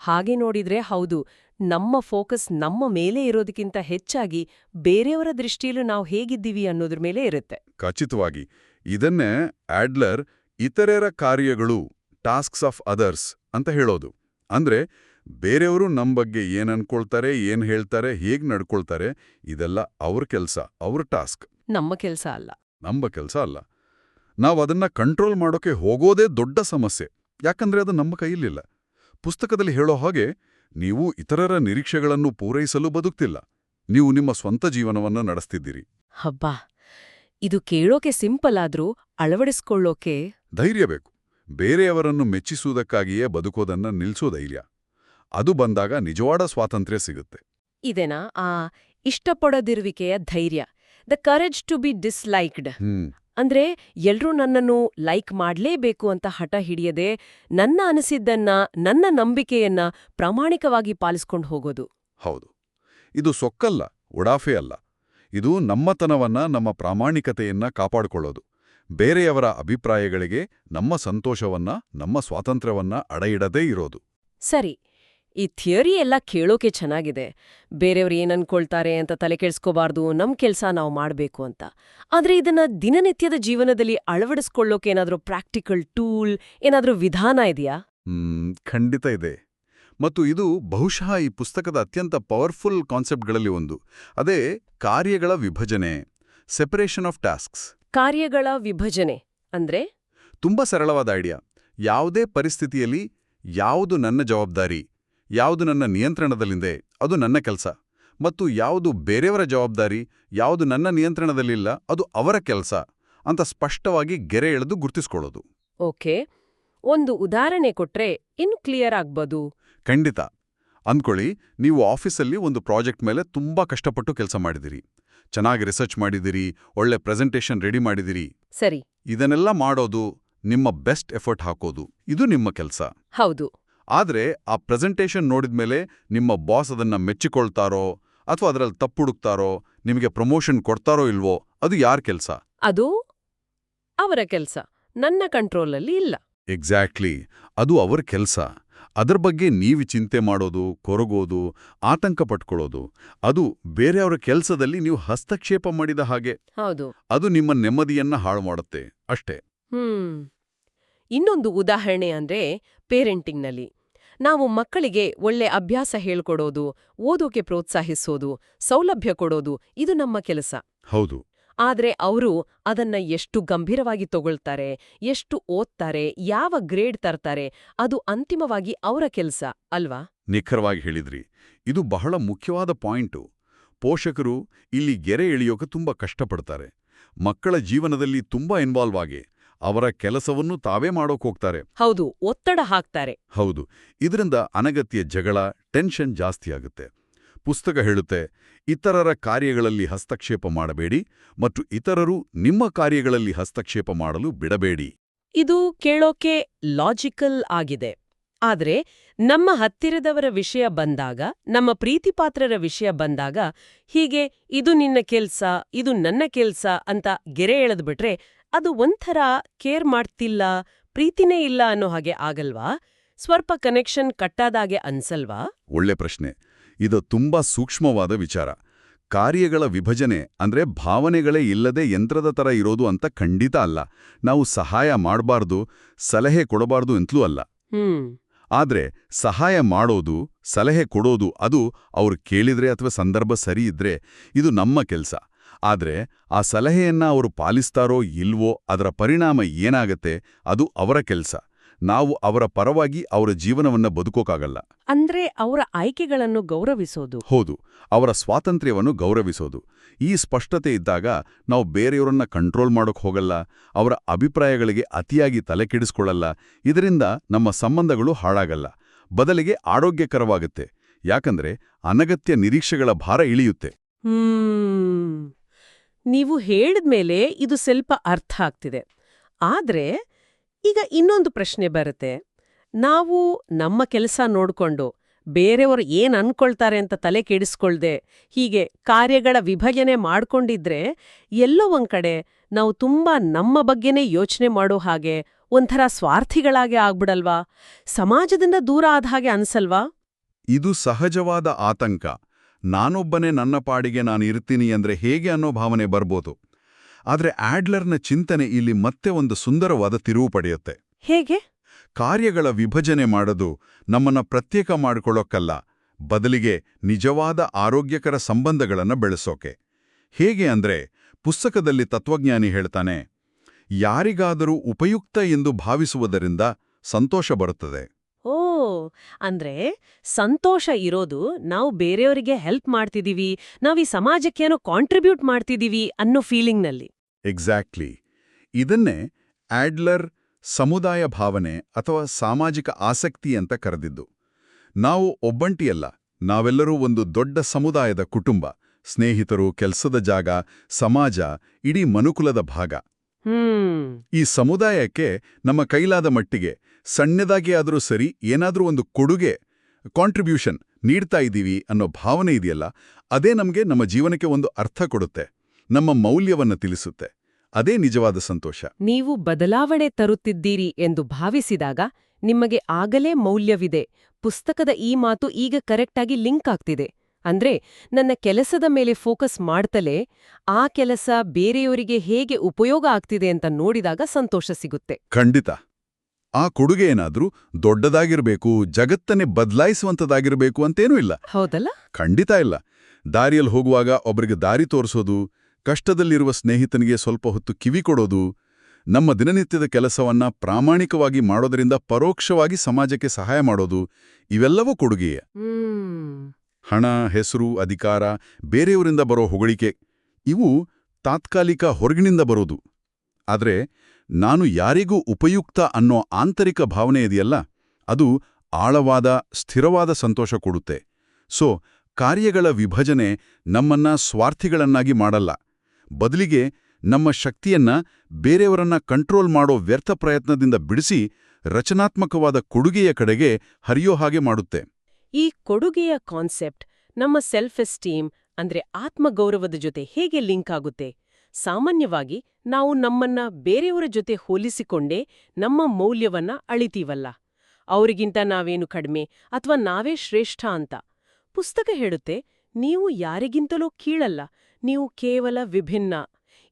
ಹಾಗೆ ನೋಡಿದ್ರೆ ಹೌದು. ನಮ್ಮ ಫೋಕಸ್ ನಮ್ಮ ಮೇಲೆ ಇರೋದಕ್ಕಿಂತ ಹೆಚ್ಚಾಗಿ ಬೇರೆಯವರ ದೃಷ್ಟಿಯಲ್ಲೂ ನಾವು ಹೇಗಿದ್ದೀವಿ ಅನ್ನೋದ್ರ ಮೇಲೆ ಇರುತ್ತೆ. ಖಚಿತವಾಗಿ ಇದನ್ನೇ ಆಡ್ಲರ್ ಇತರರ ಕಾರ್ಯಗಳು ಟಾಸ್ಕ್ಸ್ ಆಫ್ ಅದರ್ಸ್ ಅಂತ ಹೇಳೋದು. ಅಂದ್ರೆ ಬೇರೆಯವರು ನಮ್ಮ ಬಗ್ಗೆ ಏನು ಅನ್ಕೊಳ್ತಾರೆ ಏನ್ ಹೇಳ್ತಾರೆ ಹೇಗ್ ನಡ್ಕೊಳ್ತಾರೆ ಇದೆಲ್ಲ ಅವ್ರ ಕೆಲಸ ಅವ್ರ ಟಾಸ್ಕ್. ನಮ್ಮ ಕೆಲಸ ಅಲ್ಲ. ನಮ್ಮ ಕೆಲಸ ಅಲ್ಲ. ನಾವು ಅದನ್ನ ಕಂಟ್ರೋಲ್ ಮಾಡೋಕೆ ಹೋಗೋದೇ ದೊಡ್ಡ ಸಮಸ್ಯೆ. ಯಾಕಂದ್ರೆ ಅದು ನಮ್ಮ ಕೈಯಲ್ಲಿಲ್ಲ. ಪುಸ್ತಕದಲ್ಲಿ ಹೇಳೋ ಹಾಗೆ ನೀವು ಇತರರ ನಿರೀಕ್ಷೆಗಳನ್ನು ಪೂರೈಸಲು ಬದುಕ್ತಿಲ್ಲ. ನೀವು ನಿಮ್ಮ ಸ್ವಂತ ಜೀವನವನ್ನ ನಡೆಸ್ತಿದ್ದೀರಿ. ಹಬ್ಬಾ. ಇದು ಕೇಳೋಕೆ ಸಿಂಪಲ್ ಆದ್ರೂ ಅಳವಡಿಸ್ಕೊಳ್ಳೋಕೆ ಧೈರ್ಯ ಬೇಕು. ಬೇರೆಯವರನ್ನು ಮೆಚ್ಚಿಸುವುದಕ್ಕಾಗಿಯೇ ಬದುಕೋದನ್ನ ನಿಲ್ಸೋ ಧೈರ್ಯ. ಅದು ಬಂದಾಗ ನಿಜವಾದ ಸ್ವಾತಂತ್ರ್ಯ ಸಿಗುತ್ತೆ. ಇದೆನಾ? ಆ ಇಷ್ಟಪಡದಿರುವಿಕೆಯ ಧೈರ್ಯ. The courage to be disliked. ಅಂದ್ರೆ ಎಲ್ರೂ ನನ್ನನ್ನು ಲೈಕ್ ಮಾಡಲೇಬೇಕು ಅಂತ ಹಠ ಹಿಡಿಯದೆ ನನ್ನ ಅನಿಸಿದ್ದನ್ನ ನನ್ನ ನಂಬಿಕೆಯನ್ನ ಪ್ರಾಮಾಣಿಕವಾಗಿ ಪಾಲಿಸ್ಕೊಂಡು ಹೋಗೋದು. ಹೌದು. ಇದು ಸೊಕ್ಕಲ್ಲ ಉಡಾಫೆ ಅಲ್ಲ. ಇದು ನಮ್ಮತನವನ್ನ ನಮ್ಮ ಪ್ರಾಮಾಣಿಕತೆಯನ್ನ ಕಾಪಾಡಿಕೊಳ್ಳೋದು. ಬೇರೆಯವರ ಅಭಿಪ್ರಾಯಗಳಿಗೆ ನಮ್ಮ ಸಂತೋಷವನ್ನ ನಮ್ಮ ಸ್ವಾತಂತ್ರ್ಯವನ್ನ ಅಡೆಯಿಡದೇ ಇರೋದು. ಸರಿ ಈ ಥಿಯರಿ ಎಲ್ಲ ಕೇಳೋಕೆ ಚೆನ್ನಾಗಿದೆ. ಬೇರೆಯವ್ರು ಏನನ್ಕೊಳ್ತಾರೆ ಅಂತ ತಲೆ ಕೆಡಿಸ್ಕೋಬಾರ್ದು ನಮ್ ಕೆಲಸ ನಾವು ಮಾಡಬೇಕು ಅಂತ. ಆದ್ರೆ ಇದನ್ನ ದಿನನಿತ್ಯದ ಜೀವನದಲ್ಲಿ ಅಳವಡಿಸ್ಕೊಳ್ಳೋಕೆ ಏನಾದರೂ ಪ್ರಾಕ್ಟಿಕಲ್ ಟೂಲ್ ಏನಾದ್ರೂ ವಿಧಾನ ಇದೆಯಾ? ಖಂಡಿತ ಇದೆ. ಮತ್ತು ಇದು ಬಹುಶಃ ಈ ಪುಸ್ತಕದ ಅತ್ಯಂತ ಪವರ್ಫುಲ್ ಕಾನ್ಸೆಪ್ಟ್ಗಳಲ್ಲಿ ಒಂದು. ಅದೇ ಕಾರ್ಯಗಳ ವಿಭಜನೆ ಸೆಪರೇಷನ್ ಆಫ್ ಟಾಸ್ಕ್ಸ್ ಕಾರ್ಯಗಳ ವಿಭಜನೆ ಅಂದ್ರೆ? ತುಂಬಾ ಸರಳವಾದ ಐಡಿಯಾ. ಯಾವುದೇ ಪರಿಸ್ಥಿತಿಯಲ್ಲಿ ಯಾವುದು ನನ್ನ ಜವಾಬ್ದಾರಿ ಯಾವುದು ನನ್ನ ನಿಯಂತ್ರಣದಲ್ಲಿದೆ ಅದು ನನ್ನ ಕೆಲಸ ಮತ್ತು ಯಾವುದು ಬೇರೆಯವರ ಜವಾಬ್ದಾರಿ ಯಾವುದು ನನ್ನ ನಿಯಂತ್ರಣದಲ್ಲಿಲ್ಲ ಅದು ಅವರ ಕೆಲಸ ಅಂತ ಸ್ಪಷ್ಟವಾಗಿ ಗೆರೆ ಎಳೆದು ಗುರ್ತಿಸ್ಕೊಳ್ಳೋದು. ಓಕೆ. ಒಂದು ಉದಾಹರಣೆ ಕೊಟ್ರೆ ಇನ್ನು ಕ್ಲಿಯರ್ ಆಗ್ಬೋದು. ಖಂಡಿತ. ಅಂದ್ಕೊಳ್ಳಿ ನೀವು ಆಫೀಸಲ್ಲಿ ಒಂದು ಪ್ರಾಜೆಕ್ಟ್ ಮೇಲೆ ತುಂಬಾ ಕಷ್ಟಪಟ್ಟು ಕೆಲಸ ಮಾಡಿದಿರಿ ಚೆನ್ನಾಗಿ ರಿಸರ್ಚ್ ಮಾಡಿದಿರಿ ಒಳ್ಳೆ ಪ್ರೆಸೆಂಟೇಷನ್ ರೆಡಿ ಮಾಡಿದಿರಿ ಸರಿ. ಇದನ್ನೆಲ್ಲ ಮಾಡೋದು ನಿಮ್ಮ ಬೆಸ್ಟ್ ಎಫರ್ಟ್ ಹಾಕೋದು. ಇದು ನಿಮ್ಮ ಕೆಲಸ. ಹೌದು. ಆದ್ರೆ ಆ ಪ್ರೆಸೆಂಟೇಷನ್ ನೋಡಿದ್ಮೇಲೆ ನಿಮ್ಮ ಬಾಸ್ ಅದನ್ನ ಮೆಚ್ಚಿಕೊಳ್ತಾರೋ ಅಥವಾ ಅದರಲ್ಲಿ ತಪ್ಪುಡುಕ್ತಾರೋ ನಿಮಗೆ ಪ್ರಮೋಷನ್ ಕೊಡ್ತಾರೋ ಇಲ್ವೋ ಅದು ಯಾರ ಕೆಲಸ? ಅದು ಅವರ ಕೆಲಸ. ನನ್ನ ಕಂಟ್ರೋಲಲ್ಲಿ ಇಲ್ಲ. ಎಕ್ಸಾಕ್ಟ್ಲಿ. ಅದು ಅವರ ಕೆಲಸ. ಅದರ ಬಗ್ಗೆ ನೀವು ಚಿಂತೆ ಮಾಡೋದು ಕೊರಗೋದು ಆತಂಕ ಪಟ್ಕೊಳ್ಳೋದು ಅದು ಬೇರೆಯವರ ಕೆಲಸದಲ್ಲಿ ನೀವು ಹಸ್ತಕ್ಷೇಪ ಮಾಡಿದ ಹಾಗೆ. ಹೌದು. ಅದು ನಿಮ್ಮ ನೆಮ್ಮದಿಯನ್ನ ಹಾಳು ಮಾಡುತ್ತೆ ಅಷ್ಟೇ. ಹ್ಮ್. ಇನ್ನೊಂದು ಉದಾಹರಣೆ ಅಂದ್ರೆ ಪೇರೆಂಟಿಂಗ್ನಲ್ಲಿ. ನಾವು ಮಕ್ಕಳಿಗೆ ಒಳ್ಳೆ ಅಭ್ಯಾಸ ಹೇಳ್ಕೊಡೋದು ಓದೋಕೆ ಪ್ರೋತ್ಸಾಹಿಸೋದು ಸೌಲಭ್ಯ ಕೊಡೋದು ಇದು ನಮ್ಮ ಕೆಲಸ. ಹೌದು. ಆದ್ರೆ ಅವರು ಅದನ್ನ ಎಷ್ಟು ಗಂಭೀರವಾಗಿ ತಗೊಳ್ತಾರೆ ಎಷ್ಟು ಓದ್ತಾರೆ ಯಾವ ಗ್ರೇಡ್ ತರ್ತಾರೆ ಅದು ಅಂತಿಮವಾಗಿ ಅವರ ಕೆಲಸ ಅಲ್ವಾ? ನಿಖರವಾಗಿ ಹೇಳಿದ್ರಿ. ಇದು ಬಹಳ ಮುಖ್ಯವಾದ ಪಾಯಿಂಟು. ಪೋಷಕರು ಇಲ್ಲಿ ಗೆರೆ ಎಳೆಯೋಕೆ ತುಂಬಾ ಕಷ್ಟಪಡ್ತಾರೆ. ಮಕ್ಕಳ ಜೀವನದಲ್ಲಿ ತುಂಬಾ ಇನ್ವಾಲ್ವ್ ಆಗಿ ಅವರ ಕೆಲಸವನ್ನು ತಾವೇ ಮಾಡೋಕೋಗ್ತಾರೆ ಹೌದು ಒತ್ತಡ ಹಾಕ್ತಾರೆ. ಹೌದು ಇದರಿಂದ ಅನಗತ್ಯ ಜಗಳ ಟೆನ್ಷನ್ ಜಾಸ್ತಿಯಾಗುತ್ತೆ ಪುಸ್ತಕ ಹೇಳುತ್ತೆ ಇತರರ ಕಾರ್ಯಗಳಲ್ಲಿ ಹಸ್ತಕ್ಷೇಪ ಮಾಡಬೇಡಿ ಮತ್ತು ಇತರರು ನಿಮ್ಮ ಕಾರ್ಯಗಳಲ್ಲಿ ಹಸ್ತಕ್ಷೇಪ ಮಾಡಲು ಬಿಡಬೇಡಿ. ಇದು ಕೇಳೋಕೆ ಲಾಜಿಕಲ್ ಆಗಿದೆ. ಆದರೆ ನಮ್ಮ ಹತ್ತಿರದವರ ವಿಷಯ ಬಂದಾಗ ನಮ್ಮ ಪ್ರೀತಿಪಾತ್ರರ ವಿಷಯ ಬಂದಾಗ ಹೀಗೆ ಇದು ನಿನ್ನ ಕೆಲ್ಸ ಇದು ನನ್ನ ಕೆಲ್ಸ ಅಂತ ಗೆರೆ ಎಳೆದ್ಬಿಟ್ರೆ ಅದು ಒಂಥರ ಕೇರ್ ಮಾಡ್ತಿಲ್ಲ ಪ್ರೀತಿನೇ ಇಲ್ಲ ಅನ್ನೋ ಹಾಗೆ ಆಗಲ್ವಾ? ಸ್ವಲ್ಪ ಕನೆಕ್ಷನ್ ಕಟ್ಟಾದಾಗೆ ಅನ್ಸಲ್ವಾ? ಒಳ್ಳೆ ಪ್ರಶ್ನೆ. ಇದು ತುಂಬಾ ಸೂಕ್ಷ್ಮವಾದ ವಿಚಾರ. ಕಾರ್ಯಗಳ ವಿಭಜನೆ ಅಂದ್ರೆ ಭಾವನೆಗಳೇ ಇಲ್ಲದೆ ಯಂತ್ರದ ತರ ಇರೋದು ಅಂತ ಖಂಡಿತ ಅಲ್ಲ. ನಾವು ಸಹಾಯ ಮಾಡಬಾರ್ದು ಸಲಹೆ ಕೊಡಬಾರ್ದು ಅಂತಲೂ ಅಲ್ಲ. ಆದರೆ ಆದ್ರೆ ಸಹಾಯ ಮಾಡೋದು ಸಲಹೆ ಕೊಡೋದು ಅದು ಅವ್ರು ಕೇಳಿದ್ರೆ ಅಥವಾ ಸಂದರ್ಭ ಸರಿ ಇದ್ರೆ ಇದು ನಮ್ಮ ಕೆಲಸ. ಆದ್ರೆ ಆ ಸಲಹೆಯನ್ನು ಅವರು ಪಾಲಿಸ್ತಾರೋ ಇಲ್ವೋ ಅದರ ಪರಿಣಾಮ ಏನಾಗತ್ತೆ ಅದು ಅವರ ಕೆಲ್ಸ. ನಾವು ಅವರ ಪರವಾಗಿ ಅವರ ಜೀವನವನ್ನ ಬದುಕೋಕಾಗಲ್ಲ. ಅಂದ್ರೆ ಅವರ ಆಯ್ಕೆಗಳನ್ನು ಗೌರವಿಸೋದು. ಹೌದು ಅವರ ಸ್ವಾತಂತ್ರ್ಯವನ್ನು ಗೌರವಿಸೋದು. ಈ ಸ್ಪಷ್ಟತೆ ಇದ್ದಾಗ ನಾವು ಬೇರೆಯವರನ್ನ ಕಂಟ್ರೋಲ್ ಮಾಡೋಕ್ ಹೋಗಲ್ಲ ಅವರ ಅಭಿಪ್ರಾಯಗಳಿಗೆ ಅತಿಯಾಗಿ ತಲೆ ಕೆಡಿಸ್ಕೊಳ್ಳಲ್ಲ ಇದರಿಂದ ನಮ್ಮ ಸಂಬಂಧಗಳು ಹಾಳಾಗಲ್ಲ. ಬದಲಿಗೆ ಆರೋಗ್ಯಕರವಾಗುತ್ತೆ ಯಾಕಂದ್ರೆ ಅನಗತ್ಯ ನಿರೀಕ್ಷೆಗಳ ಭಾರ ಇಳಿಯುತ್ತೆ. ನೀವು ಹೇಳಿದ್ಮೇಲೆ ಇದು ಸ್ವಲ್ಪ ಅರ್ಥ ಆಗ್ತಿದೆ. ಆದ್ರೆ ಈಗ ಇನ್ನೊಂದು ಪ್ರಶ್ನೆ ಬರುತ್ತೆ. ನಾವು ನಮ್ಮ ಕೆಲಸ ನೋಡಿಕೊಂಡು ಬೇರೆಯವರು ಏನು ಅನ್ಕೊಳ್ತಾರೆ ಅಂತ ತಲೆ ಕೆಡಿಸ್ಕೊಳ್ದೆ, ಹೀಗೆ ಕಾರ್ಯಗಳ ವಿಭಜನೆ ಮಾಡ್ಕೊಂಡಿದ್ರೆ ಎಲ್ಲೋ ಒಂದ್ ಕಡೆ ನಾವು ತುಂಬಾ ನಮ್ಮ ಬಗ್ಗೆನೇ ಯೋಚನೆ ಮಾಡೋ ಹಾಗೆ ಒಂಥರ ಸ್ವಾರ್ಥಿಗಳಾಗೆ ಆಗ್ಬಿಡಲ್ವಾ? ಸಮಾಜದಿಂದ ದೂರ ಆದ ಹಾಗೆ ಅನ್ಸಲ್ವಾ? ಇದು ಸಹಜವಾದ ಆತಂಕ. ನಾನೊಬ್ಬನೇ ನನ್ನ ಪಾಡಿಗೆ ನಾನು ಇರ್ತೀನಿ ಅಂದ್ರೆ ಹೇಗೆ ಅನ್ನೋ ಭಾವನೆ ಬರ್ಬೋದು. ಆದ್ರೆ ಆಡ್ಲರ್ನ ಚಿಂತನೆ ಇಲ್ಲಿ ಮತ್ತೆ ಒಂದು ಸುಂದರವಾದ ತಿರುವು ಪಡೆಯುತ್ತೆ. ಹೇಗೆ? ಕಾರ್ಯಗಳ ವಿಭಜನೆ ಮಾಡದು ನಮ್ಮನ್ನ ಪ್ರತ್ಯೇಕ ಮಾಡಿಕೊಳ್ಳೋಕ್ಕಲ್ಲ ಬದಲಿಗೆ ನಿಜವಾದ ಆರೋಗ್ಯಕರ ಸಂಬಂಧಗಳನ್ನು ಬೆಳೆಸೋಕೆ. ಹೇಗೆ ಅಂದ್ರೆ ಪುಸ್ತಕದಲ್ಲಿ ತತ್ವಜ್ಞಾನಿ ಹೇಳ್ತಾನೆ ಯಾರಿಗಾದರೂ ಉಪಯುಕ್ತ ಎಂದು ಭಾವಿಸುವುದರಿಂದ ಸಂತೋಷ ಬರುತ್ತದೆ. ಓ ಅಂದ್ರೆ ಸಂತೋಷ ಇರೋದು ನಾವು ಬೇರೆಯವರಿಗೆ ಹೆಲ್ಪ್ ಮಾಡ್ತಿದೀವಿ ನಾವು ಈ ಸಮಾಜಕ್ಕೇನೋ ಕಾಂಟ್ರಿಬ್ಯೂಟ್ ಮಾಡ್ತಿದೀವಿ ಅನ್ನೋ ಫೀಲಿಂಗ್ನಲ್ಲಿ. ಎಕ್ಸಾಕ್ಟ್ಲಿ ಇದನ್ನೇ ಆಡ್ಲರ್ ಸಮುದಾಯ ಭಾವನೆ ಅಥವಾ ಸಾಮಾಜಿಕ ಆಸಕ್ತಿ ಅಂತ ಕರೆದಿದ್ದು. ನಾವು ಒಬ್ಬಂಟಿಯಲ್ಲ ನಾವೆಲ್ಲರೂ ಒಂದು ದೊಡ್ಡ ಸಮುದಾಯದ ಕುಟುಂಬ ಸ್ನೇಹಿತರು ಕೆಲಸದ ಜಾಗ ಸಮಾಜ ಇಡೀ ಮನುಕುಲದ ಭಾಗ. ಈ ಸಮುದಾಯಕ್ಕೆ ನಮ್ಮ ಕೈಲಾದ ಮಟ್ಟಿಗೆ ಸಣ್ಣದಾಗಿ ಆದರೂ ಸರಿ ಏನಾದರೂ ಒಂದು ಕೊಡುಗೆ ಕಾಂಟ್ರಿಬ್ಯೂಷನ್ ನೀಡ್ತಾ ಇದ್ದೀವಿ ಅನ್ನೋ ಭಾವನೆ ಇದೆಯಲ್ಲ ಅದೇ ನಮಗೆ ನಮ್ಮ ಜೀವನಕ್ಕೆ ಒಂದು ಅರ್ಥ ಕೊಡುತ್ತೆ. ನಮ್ಮ ಮೌಲ್ಯವನ್ನ ತಿಳಿಸುತ್ತೆ. ಅದೇ ನಿಜವಾದ ಸಂತೋಷ. ನೀವು ಬದಲಾವಣೆ ತರುತ್ತಿದ್ದೀರಿ ಎಂದು ಭಾವಿಸಿದಾಗ ನಿಮಗೆ ಆಗಲೇ ಮೌಲ್ಯವಿದೆ. ಪುಸ್ತಕದ ಈ ಮಾತು ಈಗ ಕರೆಕ್ಟಾಗಿ ಲಿಂಕ್ ಆಗ್ತಿದೆ. ಅಂದ್ರೆ ನನ್ನ ಕೆಲಸದ ಮೇಲೆ ಫೋಕಸ್ ಮಾಡ್ತಲೇ ಆ ಕೆಲಸ ಬೇರೆಯವರಿಗೆ ಹೇಗೆ ಉಪಯೋಗ ಆಗ್ತಿದೆ ಅಂತ ನೋಡಿದಾಗ ಸಂತೋಷ ಸಿಗುತ್ತೆ. ಖಂಡಿತ. ಆ ಕೊಡುಗೆ ಏನಾದ್ರೂ ದೊಡ್ಡದಾಗಿರಬೇಕು ಜಗತ್ತನ್ನೇ ಬದಲಾಯಿಸುವಂತದಾಗಿರಬೇಕು ಅಂತೇನೂ ಇಲ್ಲ. ಹೌದಲ್ಲ? ಖಂಡಿತ ಇಲ್ಲ. ದಾರಿಯಲ್ಲಿ ಹೋಗುವಾಗ ಒಬ್ರಿಗೆ ದಾರಿ ತೋರಿಸೋದು ಕಷ್ಟದಲ್ಲಿರುವ ಸ್ನೇಹಿತನಿಗೆ ಸ್ವಲ್ಪ ಹೊತ್ತು ಕಿವಿ ಕೊಡೋದು ನಮ್ಮ ದಿನನಿತ್ಯದ ಕೆಲಸವನ್ನ ಪ್ರಾಮಾಣಿಕವಾಗಿ ಮಾಡೋದರಿಂದ ಪರೋಕ್ಷವಾಗಿ ಸಮಾಜಕ್ಕೆ ಸಹಾಯ ಮಾಡೋದು ಇವೆಲ್ಲವೂ ಕೊಡುಗೆಯೇ. ಹಣ ಹೆಸರು ಅಧಿಕಾರ ಬೇರೆಯವರಿಂದ ಬರೋ ಹೊಗಳಿಕೆ ಇವು ತಾತ್ಕಾಲಿಕ ಹೊರಗಿನಿಂದ ಬರೋದು. ಆದರೆ ನಾನು ಯಾರಿಗೂ ಉಪಯುಕ್ತ ಅನ್ನೋ ಆಂತರಿಕ ಭಾವನೆ ಇದೆಯಲ್ಲ ಅದು ಆಳವಾದ ಸ್ಥಿರವಾದ ಸಂತೋಷ ಕೊಡುತ್ತೆ. ಸೊ ಕಾರ್ಯಗಳ ವಿಭಜನೆ ನಮ್ಮನ್ನ ಸ್ವಾರ್ಥಿಗಳನ್ನಾಗಿ ಮಾಡಲ್ಲ. ಬದಲಿಗೆ ನಮ್ಮ ಶಕ್ತಿಯನ್ನ ಬೇರೆಯವರನ್ನ ಕಂಟ್ರೋಲ್ ಮಾಡೋ ವ್ಯರ್ಥ ಪ್ರಯತ್ನದಿಂದ ಬಿಡಿಸಿ ರಚನಾತ್ಮಕವಾದ ಕೊಡುಗೆಯ ಕಡೆಗೆ ಹರಿಯೋ ಹಾಗೆ ಮಾಡುತ್ತೆ. ಈ ಕೊಡುಗೆಯ ಕಾನ್ಸೆಪ್ಟ್ ನಮ್ಮ ಸೆಲ್ಫ್ ಎಸ್ಟೀಮ್ ಅಂದ್ರೆ ಆತ್ಮಗೌರವದ ಜೊತೆ ಹೇಗೆ ಲಿಂಕ್ ಆಗುತ್ತೆ? ಸಾಮಾನ್ಯವಾಗಿ ನಾವು ನಮ್ಮನ್ನ ಬೇರೆಯವರ ಜೊತೆ ಹೋಲಿಸಿಕೊಂಡೇ ನಮ್ಮ ಮೌಲ್ಯವನ್ನ ಅಳಿತೀವಲ್ಲ. ಅವರಿಗಿಂತ ನಾವೇನು ಕಡಿಮೆ ಅಥವಾ ನಾವೇ ಶ್ರೇಷ್ಠ ಅಂತ. ಪುಸ್ತಕ ಹೇಳುತ್ತೆ, ನೀವು ಯಾರಿಗಿಂತಲೂ ಕೀಳಲ್ಲ ನೀವು ಕೇವಲ ವಿಭಿನ್ನ.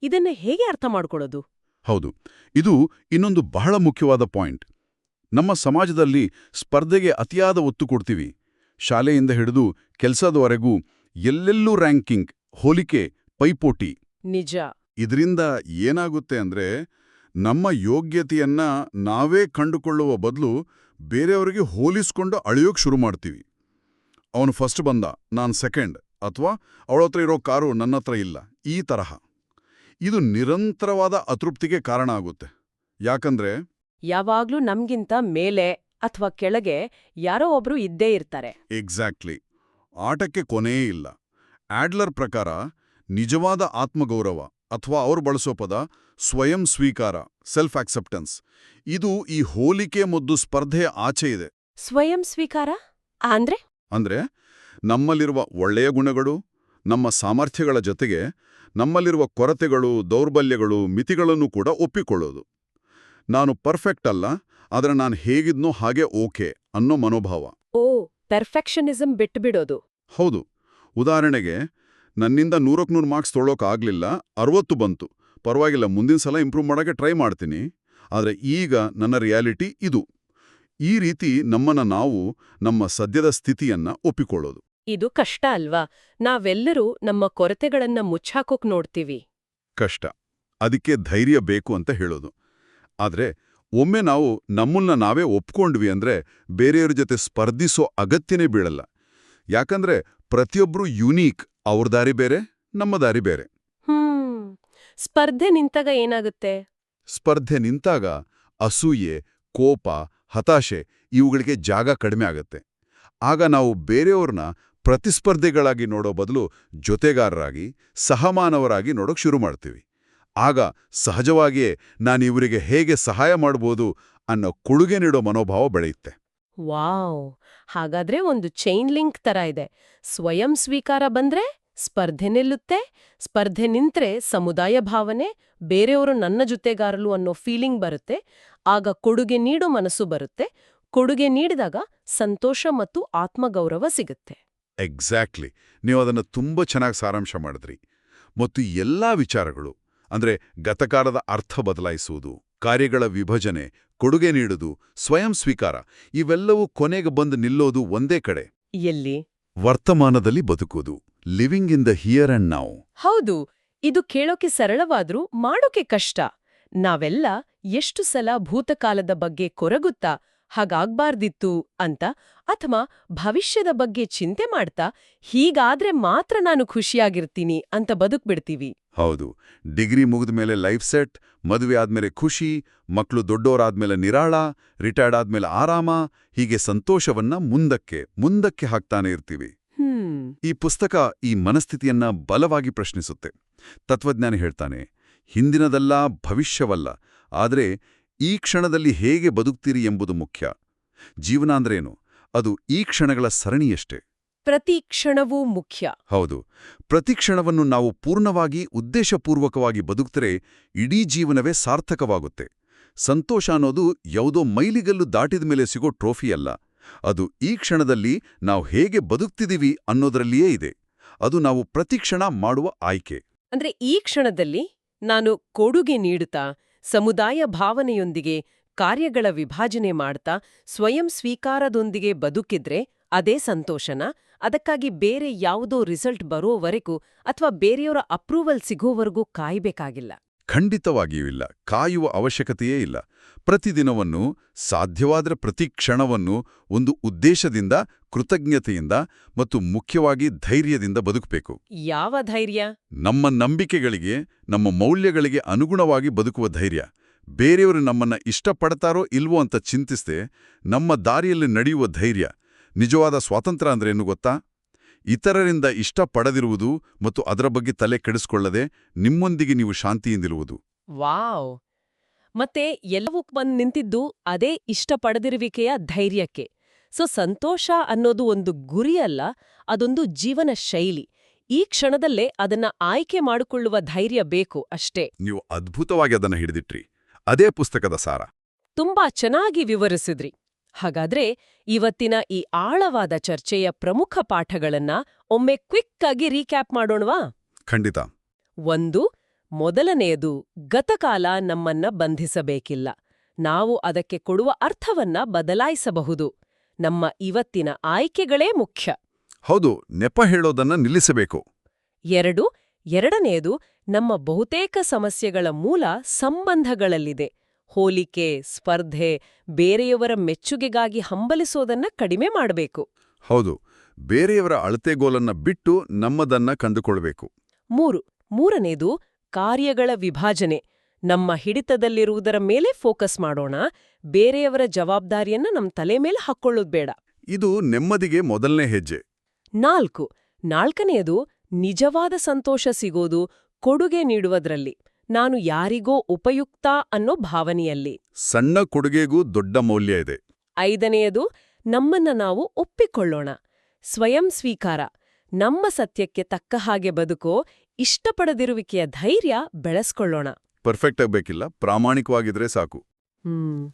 ಇದನ್ನ ಹೇಗೆ ಅರ್ಥ ಮಾಡ್ಕೊಳ್ಳೋದು? ಹೌದು. ಇದು ಇನ್ನೊಂದು ಬಹಳ ಮುಖ್ಯವಾದ ಪಾಯಿಂಟ್. ನಮ್ಮ ಸಮಾಜದಲ್ಲಿ ಸ್ಪರ್ಧೆಗೆ ಅತಿಯಾದ ಒತ್ತು ಕೊಡ್ತೀವಿ. ಶಾಲೆಯಿಂದ ಹಿಡಿದು ಕೆಲಸದವರೆಗೂ ಎಲ್ಲೆಲ್ಲೂ ರ್ಯಾಂಕಿಂಗ್ ಹೋಲಿಕೆ ಪೈಪೋಟಿ. ನಿಜ. ಇದರಿಂದ ಏನಾಗುತ್ತೆ ಅಂದ್ರೆ ನಮ್ಮ ಯೋಗ್ಯತೆಯನ್ನ ನಾವೇ ಕಂಡುಕೊಳ್ಳುವ ಬದಲು ಬೇರೆಯವರಿಗೆ ಹೋಲಿಸ್ಕೊಂಡು ಅಳೆಯೋಕ್ ಶುರು ಮಾಡ್ತೀವಿ. ಅವನು ಫಸ್ಟ್ ಬಂದ ನಾನು ಸೆಕೆಂಡ್ ಅಥವಾ ಅವಳ ಹತ್ರ ಇರೋ ಕಾರು ನನ್ನ ಹತ್ರ ಇಲ್ಲ ಈ ತರಹ. ಇದು ನಿರಂತರವಾದ ಅತೃಪ್ತಿಗೆ ಕಾರಣ ಆಗುತ್ತೆ. ಯಾಕಂದ್ರೆ ಯಾವಾಗ್ಲೂ ನಮ್ಗಿಂತ ಮೇಲೆ ಅಥವಾ ಕೆಳಗೆ ಯಾರೋ ಒಬ್ರು ಇದ್ದೇ ಇರ್ತಾರೆ. ಎಕ್ಸಾಕ್ಟ್ಲಿ ಆಟಕ್ಕೆ ಕೊನೆಯೇ ಇಲ್ಲ. ಆಡ್ಲರ್ ಪ್ರಕಾರ ನಿಜವಾದ ಆತ್ಮಗೌರವ ಅಥವಾ ಅವರು ಬಳಸೋ ಪದ ಸ್ವಯಂ ಸ್ವೀಕಾರ ಸೆಲ್ಫ್ ಆಕ್ಸೆಪ್ಟೆನ್ಸ್ ಇದು ಈ ಹೋಲಿಕೆ ಮತ್ತು ಸ್ಪರ್ಧೆಯ ಆಚೆ ಇದೆ. ಸ್ವಯಂ ಸ್ವೀಕಾರ? ಅಂದ್ರೆ? ಅಂದ್ರೆ ನಮ್ಮಲ್ಲಿರುವ ಒಳ್ಳೆಯ ಗುಣಗಳು ನಮ್ಮ ಸಾಮರ್ಥ್ಯಗಳ ಜೊತೆಗೆ ನಮ್ಮಲ್ಲಿರುವ ಕೊರತೆಗಳು ದೌರ್ಬಲ್ಯಗಳು ಮಿತಿಗಳನ್ನು ಕೂಡ ಒಪ್ಪಿಕೊಳ್ಳೋದು. ನಾನು ಪರ್ಫೆಕ್ಟ್ ಅಲ್ಲ ಆದರೆ ನಾನು ಹೇಗಿದ್ನೋ ಹಾಗೆ ಓಕೆ ಅನ್ನೋ ಮನೋಭಾವ. ಓ ಪರ್ಫೆಕ್ಷನಿಸಂ ಬಿಟ್ಟುಬಿಡೋದು ಹೌದು. ಉದಾಹರಣೆಗೆ ನನ್ನಿಂದ ನೂರಕ್ಕೆ ನೂರು ಮಾರ್ಕ್ಸ್ ತೊಳೋಕೆ ಆಗ್ಲಿಲ್ಲ ಅರವತ್ತು ಬಂತು. ಪರವಾಗಿಲ್ಲ ಮುಂದಿನ ಸಲ ಇಂಪ್ರೂವ್ ಮಾಡೋಕ್ಕೆ ಟ್ರೈ ಮಾಡ್ತೀನಿ. ಆದರೆ ಈಗ ನನ್ನ ರಿಯಾಲಿಟಿ ಇದು. ಈ ರೀತಿ ನಮ್ಮನ್ನ ನಾವು ನಮ್ಮ ಸದ್ಯದ ಸ್ಥಿತಿಯನ್ನ ಒಪ್ಪಿಕೊಳ್ಳೋದು. ಇದು ಕಷ್ಟ ಅಲ್ವಾ? ನಾವೆಲ್ಲರೂ ನಮ್ಮ ಕೊರತೆಗಳನ್ನ ಮುಚ್ಚಾಕೋಕ್ ನೋಡ್ತೀವಿ. ಕಷ್ಟ. ಅದಕ್ಕೆ ಧೈರ್ಯ ಬೇಕು ಅಂತ ಹೇಳೋದು. ಆದ್ರೆ ಒಮ್ಮೆ ನಾವು ನಮ್ಮನ್ನ ನಾವೇ ಒಪ್ಕೊಂಡ್ವಿ ಅಂದ್ರೆ ಬೇರೆಯವ್ರ ಜೊತೆ ಸ್ಪರ್ಧಿಸೋ ಅಗತ್ಯನೇ ಬೀಳಲ್ಲ. ಯಾಕಂದ್ರೆ ಪ್ರತಿಯೊಬ್ರೂ ಯುನೀಕ್ ಅವ್ರ ದಾರಿ ಬೇರೆ ನಮ್ಮ ದಾರಿ ಬೇರೆ. ಹ್ಮ್. ಸ್ಪರ್ಧೆ ನಿಂತಾಗ ಏನಾಗುತ್ತೆ? ಸ್ಪರ್ಧೆ ನಿಂತಾಗ ಅಸೂಯೆ ಕೋಪ ಹತಾಶೆ ಇವುಗಳಿಗೆ ಜಾಗ ಕಡಿಮೆ ಆಗತ್ತೆ. ಆಗ ನಾವು ಬೇರೆಯವ್ರನ್ನ ಪ್ರತಿಸ್ಪರ್ಧಿಗಳಾಗಿ ನೋಡೋ ಬದಲು ಜೊತೆಗಾರರಾಗಿ, ಸಹಮಾನವರಾಗಿ ನೋಡೋಕೆ ಶುರು ಮಾಡ್ತೀವಿ. ಆಗ ಸಹಜವಾಗಿಯೇ ನಾನಿವರಿಗೆ ಹೇಗೆ ಸಹಾಯ ಮಾಡ್ಬೋದು ಅನ್ನೋ ಕೊಡುಗೆ ನೀಡೋ ಮನೋಭಾವ ಬೆಳೆಯುತ್ತೆ. ವಾವ್! ಹಾಗಾದ್ರೆ ಒಂದು ಚೈನ್ ಲಿಂಕ್ ತರ ಇದೆ. ಸ್ವಯಂ ಸ್ವೀಕಾರ ಬಂದ್ರೆ ಸ್ಪರ್ಧೆ ನಿಲ್ಲುತ್ತೆ, ಸ್ಪರ್ಧೆ ನಿಂತ್ರೆ ಸಮುದಾಯ ಭಾವನೆ, ಬೇರೆಯವರು ನನ್ನ ಜೊತೆಗಾರಲು ಅನ್ನೋ ಫೀಲಿಂಗ್ ಬರುತ್ತೆ, ಆಗ ಕೊಡುಗೆ ನೀಡೋ ಮನಸ್ಸು ಬರುತ್ತೆ, ಕೊಡುಗೆ ನೀಡಿದಾಗ ಸಂತೋಷ ಮತ್ತು ಆತ್ಮಗೌರವ ಸಿಗುತ್ತೆ. ಎಕ್ಸಾಕ್ಟ್ಲಿ ನೀವು ಅದನ್ನು ತುಂಬ ಚೆನ್ನಾಗಿ ಸಾರಾಂಶ ಮಾಡಿದ್ರಿ. ಮತ್ತು ಎಲ್ಲಾ ವಿಚಾರಗಳು ಅಂದ್ರೆ ಗತಕಾಲದ ಅರ್ಥ ಬದಲಾಯಿಸುವುದು ಕಾರ್ಯಗಳ ವಿಭಜನೆ ಕೊಡುಗೆ ನೀಡುವುದು ಸ್ವಯಂ ಸ್ವೀಕಾರ ಇವೆಲ್ಲವೂ ಕೊನೆಗೆ ಬಂದು ನಿಲ್ಲೋದು ಒಂದೇ ಕಡೆ. ಎಲ್ಲಿ? ವರ್ತಮಾನದಲ್ಲಿ ಬದುಕುವುದು. Living in the here and now ಹೌದು. ಇದು ಕೇಳೋಕೆ ಸರಳವಾದ್ರೂ ಮಾಡೋಕೆ ಕಷ್ಟ. ನಾವೆಲ್ಲ ಎಷ್ಟು ಸಲ ಭೂತಕಾಲದ ಬಗ್ಗೆ ಕೊರಗುತ್ತಾ ಹಾಗಾಗ್ಬಾರ್ದಿತ್ತು ಅಂತ ಅಥವಾ ಭವಿಷ್ಯದ ಬಗ್ಗೆ ಚಿಂತೆ ಮಾಡ್ತಾ ಹೀಗಾದ್ರೆ ಮಾತ್ರ ನಾನು ಖುಷಿಯಾಗಿರ್ತೀನಿ ಅಂತ ಬದುಕ್ಬಿಡ್ತೀವಿ. ಹೌದು. ಡಿಗ್ರಿ ಮುಗಿದ ಮೇಲೆ ಲೈಫ್ ಸೆಟ್ ಮದುವೆ ಆದ್ಮೇಲೆ ಖುಷಿ ಮಕ್ಕಳು ದೊಡ್ಡೋರಾದ್ಮೇಲೆ ನಿರಾಳ ರಿಟೈರ್ಡ್ ಆದ್ಮೇಲೆ ಆರಾಮ ಹೀಗೆ ಸಂತೋಷವನ್ನ ಮುಂದಕ್ಕೆ ಮುಂದಕ್ಕೆ ಹಾಕ್ತಾನೆ ಇರ್ತೀವಿ. ಈ ಪುಸ್ತಕ ಈ ಮನಸ್ಥಿತಿಯನ್ನ ಬಲವಾಗಿ ಪ್ರಶ್ನಿಸುತ್ತೆ. ತತ್ವಜ್ಞಾನಿ ಹೇಳ್ತಾನೆ ಹಿಂದಿನದಲ್ಲ ಭವಿಷ್ಯವಲ್ಲ ಆದರೆ ಈ ಕ್ಷಣದಲ್ಲಿ ಹೇಗೆ ಬದುಕ್ತೀರಿ ಎಂಬುದು ಮುಖ್ಯ. ಜೀವನ ಅಂದ್ರೇನು ಅದು ಈ ಕ್ಷಣಗಳ ಸರಣಿಯಷ್ಟೇ. ಪ್ರತಿ ಕ್ಷಣವೂ ಮುಖ್ಯ. ಹೌದು. ಪ್ರತಿ ಕ್ಷಣವನ್ನು ನಾವು ಪೂರ್ಣವಾಗಿ ಉದ್ದೇಶಪೂರ್ವಕವಾಗಿ ಬದುಕ್ತರೆ ಇಡೀ ಜೀವನವೇ ಸಾರ್ಥಕವಾಗುತ್ತೆ. ಸಂತೋಷ ಅನ್ನೋದು ಯಾವುದೋ ಮೈಲಿಗಲ್ಲು ದಾಟಿದ ಮೇಲೆ ಸಿಗೋ ಟ್ರೋಫಿ ಅಲ್ಲ. ಅದು ಈ ಕ್ಷಣದಲ್ಲಿ ನಾವು ಹೇಗೆ ಬದುಕ್ತಿದೀವಿ ಅನ್ನೋದರಲ್ಲಿಯೇ ಇದೆ. ಅದು ನಾವು ಪ್ರತಿ ಕ್ಷಣ ಮಾಡುವ ಆಯ್ಕೆ. ಅಂದ್ರೆ ಈ ಕ್ಷಣದಲ್ಲಿ ನಾನು ಕೊಡುಗೆ ನೀಡುತ್ತಾ ಸಮುದಾಯ ಭಾವನೆಯೊಂದಿಗೆ ಕಾರ್ಯಗಳ ವಿಭಾಜನೆ ಮಾಡ್ತಾ ಸ್ವಯಂ ಸ್ವೀಕಾರದೊಂದಿಗೆ ಬದುಕಿದ್ರೆ ಅದೇ ಸಂತೋಷನ? ಅದಕ್ಕಾಗಿ ಬೇರೆ ಯಾವುದೋ ರಿಸಲ್ಟ್ ಬರೋವರೆಗೂ ಅಥವಾ ಬೇರೆಯವರ ಅಪ್ರೂವಲ್ ಸಿಗೋವರೆಗೂ ಕಾಯ್ಬೇಕಾಗಿಲ್ಲ. ಖಂಡಿತವಾಗಿಯೂ ಇಲ್ಲ ಕಾಯುವ ಅವಶ್ಯಕತೆಯೇ ಇಲ್ಲ. ಪ್ರತಿದಿನವನ್ನು ಸಾಧ್ಯವಾದರೆ ಪ್ರತಿ ಕ್ಷಣವನ್ನು ಒಂದು ಉದ್ದೇಶದಿಂದ ಕೃತಜ್ಞತೆಯಿಂದ ಮತ್ತು ಮುಖ್ಯವಾಗಿ ಧೈರ್ಯದಿಂದ ಬದುಕಬೇಕು. ಯಾವ ಧೈರ್ಯ? ನಮ್ಮ ನಂಬಿಕೆಗಳಿಗೆ ನಮ್ಮ ಮೌಲ್ಯಗಳಿಗೆ ಅನುಗುಣವಾಗಿ ಬದುಕುವ ಧೈರ್ಯ. ಬೇರೆಯವರು ನಮ್ಮನ್ನ ಇಷ್ಟಪಡ್ತಾರೋ ಇಲ್ವೋ ಅಂತ ಚಿಂತಿಸದೆ ನಮ್ಮ ದಾರಿಯಲ್ಲಿ ನಡೆಯುವ ಧೈರ್ಯ. ನಿಜವಾದ ಸ್ವಾತಂತ್ರ್ಯ ಅಂದ್ರೇನು ಗೊತ್ತಾ? ಇತರರಿಂದ ಇಷ್ಟಪಡದಿರುವುದು ಮತ್ತು ಅದರ ಬಗ್ಗೆ ತಲೆ ಕೆಡಿಸ್ಕೊಳ್ಳದೆ ನಿಮ್ಮೊಂದಿಗೆ ನೀವು ಶಾಂತಿಯಿಂದಿರುವುದು. ವಾವ್! ಮತ್ತೆ ಎಲ್ಲವೂ ಬಂದು ನಿಂತಿದ್ದು ಅದೇ ಇಷ್ಟಪಡದಿರುವಿಕೆಯ ಧೈರ್ಯಕ್ಕೆ. ಸೊ ಸಂತೋಷ ಅನ್ನೋದು ಒಂದು ಗುರಿಯಲ್ಲ ಅದೊಂದು ಜೀವನ ಶೈಲಿ. ಈ ಕ್ಷಣದಲ್ಲೇ ಅದನ್ನ ಆಯ್ಕೆ ಮಾಡಿಕೊಳ್ಳುವ ಧೈರ್ಯ ಬೇಕು ಅಷ್ಟೇ. ನೀವು ಅದ್ಭುತವಾಗಿ ಅದನ್ನ ಹಿಡಿದಿಟ್ರಿ. ಅದೇ ಪುಸ್ತಕದ ಸಾರ. ತುಂಬಾ ಚೆನ್ನಾಗಿ ವಿವರಿಸಿದ್ರಿ. ಹಾಗಾದ್ರೆ ಇವತ್ತಿನ ಈ ಆಳವಾದ ಚರ್ಚೆಯ ಪ್ರಮುಖ ಪಾಠಗಳನ್ನ ಒಮ್ಮೆ ಕ್ವಿಕ್ ಆಗಿ ರೀಕ್ಯಾಪ್ ಮಾಡೋಣವಾ? ಖಂಡಿತ. ಒಂದು ಮೊದಲನೆಯದು ಗತಕಾಲ ನಮ್ಮನ್ನ ಬಂಧಿಸಬೇಕಿಲ್ಲ. ನಾವು ಅದಕ್ಕೆ ಕೊಡುವ ಅರ್ಥವನ್ನ ಬದಲಾಯಿಸಬಹುದು. ನಮ್ಮ ಇವತ್ತಿನ ಆಯ್ಕೆಗಳೇ ಮುಖ್ಯ. ಹೌದು ನೆಪ ಹೇಳೋದನ್ನ ನಿಲ್ಲಿಸಬೇಕು. ಎರಡು ಎರಡನೆಯದು ನಮ್ಮ ಬಹುತೇಕ ಸಮಸ್ಯೆಗಳ ಮೂಲ ಸಂಬಂಧಗಳಲ್ಲಿದೆ. ಹೋಲಿಕೆ ಸ್ಪರ್ಧೆ ಬೇರೆಯವರ ಮೆಚ್ಚುಗೆಗಾಗಿ ಹಂಬಲಿಸೋದನ್ನ ಕಡಿಮೆ ಮಾಡಬೇಕು. ಹೌದು ಬೇರೆಯವರ ಅಳತೆಗೋಲನ್ನ ಬಿಟ್ಟು ನಮ್ಮದನ್ನ ಕಂಡುಕೊಳ್ಬೇಕು. ಮೂರು ಮೂರನೇದು ಕಾರ್ಯಗಳ ವಿಭಾಜನೆ. ನಮ್ಮ ಹಿಡಿತದಲ್ಲಿರುವುದರ ಮೇಲೆ ಫೋಕಸ್ ಮಾಡೋಣ ಬೇರೆಯವರ ಜವಾಬ್ದಾರಿಯನ್ನ ನಮ್ಮ ತಲೆ ಮೇಲೆ ಹಾಕ್ಕೊಳ್ಳೋದು ಬೇಡ. ಇದು ನೆಮ್ಮದಿಗೆ ಮೊದಲನೇ ಹೆಜ್ಜೆ. ನಾಲ್ಕು ನಾಲ್ಕನೆಯದು ನಿಜವಾದ ಸಂತೋಷ ಸಿಗೋದು ಕೊಡುಗೆ ನೀಡುವುದ್ರಲ್ಲಿ. ನಾನು ಯಾರಿಗೋ ಉಪಯುಕ್ತ ಅನ್ನೋ ಭಾವನೆಯಲ್ಲಿ. ಸಣ್ಣ ಕೊಡುಗೆಗೂ ದೊಡ್ಡ ಮೌಲ್ಯ ಇದೆ. ಐದನೆಯದು ನಮ್ಮನ್ನ ನಾವು ಒಪ್ಪಿಕೊಳ್ಳೋಣ. ಸ್ವಯಂ ಸ್ವೀಕಾರ. ನಮ್ಮ ಸತ್ಯಕ್ಕೆ ತಕ್ಕ ಹಾಗೆ ಬದುಕೋ ಇಷ್ಟಪಡದಿರುವಿಕೆಯ ಧೈರ್ಯ ಬೆಳೆಸ್ಕೊಳ್ಳೋಣ. ಪರ್ಫೆಕ್ಟ್ ಆಗಬೇಕಿಲ್ಲ ಪ್ರಾಮಾಣಿಕವಾಗಿದ್ರೆ ಸಾಕು. ಹ್ಮ್.